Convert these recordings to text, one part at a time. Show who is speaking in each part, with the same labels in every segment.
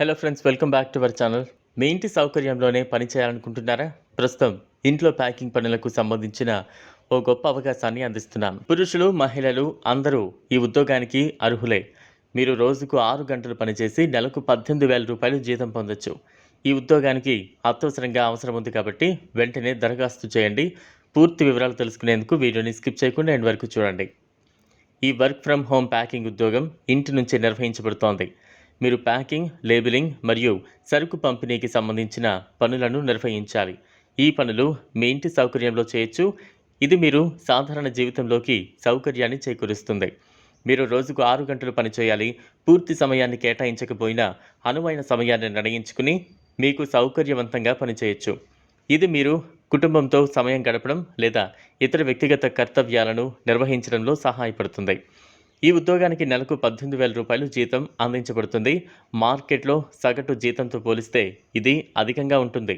Speaker 1: Hello friends welcome back to our channel మీ ఇంటి సౌకర్యంలోనే పని చేయాలనుకుంటున్నారా? ప్రస్తుతం ఇంట్లో ప్యాకింగ్ పనులకు సంబంధించిన ఓ గొప్ప అవకాశాన్ని అందిస్తున్నాం. పురుషులు మహిళలు అందరూ ఈ ఉద్యోగానికి అర్హులే. మీరు రోజుకు ఆరు గంటలు పనిచేసి నెలకు పద్దెనిమిది వేల రూపాయలు జీతం పొందొచ్చు. ఈ ఉద్యోగానికి అత్యవసరంగా అవసరం ఉంది కాబట్టి వెంటనే దరఖాస్తు చేయండి. పూర్తి వివరాలు తెలుసుకునేందుకు వీడియోని స్కిప్ చేయకుండా ఎండ్ వరకు చూడండి. ఈ వర్క్ ఫ్రమ్ హోమ్ ప్యాకింగ్ ఉద్యోగం ఇంటి నుంచే నిర్వహించబడుతోంది. మీరు ప్యాకింగ్ లేబులింగ్ మరియు సరుకు పంపిణీకి సంబంధించిన పనులను నిర్వహించాలి. ఈ పనులు మీ ఇంటి సౌకర్యంలో చేయొచ్చు. ఇది మీరు సాధారణ జీవితంలోకి సౌకర్యాన్ని చేకూరుస్తుంది. మీరు రోజుకు ఆరు గంటలు పనిచేయాలి పూర్తి సమయాన్ని కేటాయించకపోయినా అనువైన సమయాన్ని నిర్ణయించుకుని మీకు సౌకర్యవంతంగా పనిచేయచ్చు ఇది మీరు కుటుంబంతో సమయం గడపడం లేదా ఇతర వ్యక్తిగత కర్తవ్యాలను నిర్వహించడంలో సహాయపడుతుంది. ఈ ఉద్యోగానికి నెలకు పద్దెనిమిది వేల రూపాయలు జీతం అందించబడుతుంది. మార్కెట్లో సగటు జీతంతో పోలిస్తే ఇది అధికంగా ఉంటుంది.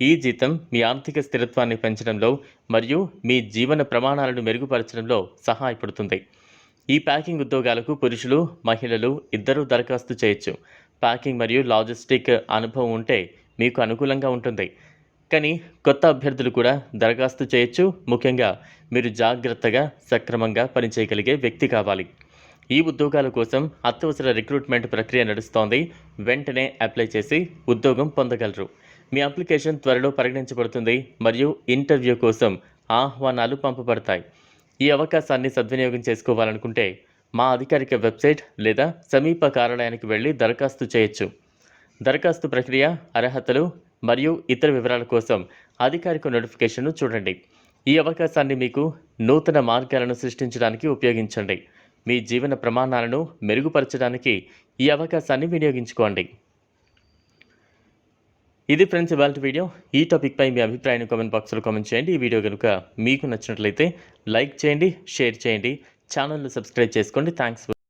Speaker 1: ఈ జీతం మీ ఆర్థిక స్థిరత్వాన్ని పెంచడంలో మరియు మీ జీవన ప్రమాణాలను మెరుగుపరచడంలో సహాయపడుతుంది. ఈ ప్యాకింగ్ ఉద్యోగాలకు పురుషులు మహిళలు ఇద్దరూ దరఖాస్తు చేయొచ్చు. ప్యాకింగ్ మరియు లాజిస్టిక్ అనుభవం ఉంటే మీకు అనుకూలంగా ఉంటుంది. కానీ కొత్త అభ్యర్థులు కూడా దరఖాస్తు చేయొచ్చు. ముఖ్యంగా మీరు జాగ్రత్తగా సక్రమంగా పనిచేయగలిగే వ్యక్తి కావాలి. ఈ ఉద్యోగాల కోసం అత్యవసర రిక్రూట్మెంట్ ప్రక్రియ నడుస్తోంది. వెంటనే అప్లై చేసి ఉద్యోగం పొందగలరు. మీ అప్లికేషన్ త్వరలో పరిగణించబడుతుంది మరియు ఇంటర్వ్యూ కోసం ఆహ్వానాలు పంపబడతాయి. ఈ అవకాశాన్ని సద్వినియోగం చేసుకోవాలనుకుంటే మా అధికారిక వెబ్సైట్ లేదా సమీప కార్యాలయానికి వెళ్ళి దరఖాస్తు చేయొచ్చు. దరఖాస్తు ప్రక్రియ అర్హతలు మరియు ఇతర వివరాల కోసం అధికారిక నోటిఫికేషన్ను చూడండి. ఈ అవకాశాన్ని మీకు నూతన మార్గాలను సృష్టించడానికి ఉపయోగించండి. మీ జీవన ప్రమాణాలను మెరుగుపరచడానికి ఈ అవకాశాన్ని వినియోగించుకోండి. ఇది ఫ్రెండ్స్ ఇవాళ వీడియో. ఈ టాపిక్పై మీ అభిప్రాయాన్ని కామెంట్ బాక్స్లో కామెంట్ చేయండి. ఈ వీడియో కనుక మీకు నచ్చినట్లయితే లైక్ చేయండి షేర్ చేయండి. ఛానల్ను సబ్స్క్రైబ్ చేసుకోండి. థ్యాంక్స్